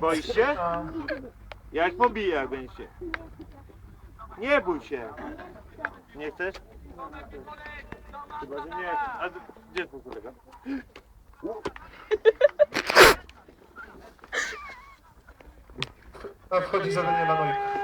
Boisz się? Jak pobiję, jak będzie. Nie bój się. Nie chcesz? Chyba, że nie. A gdzie jest mój kolega? A wchodzi za Daniela Nojka.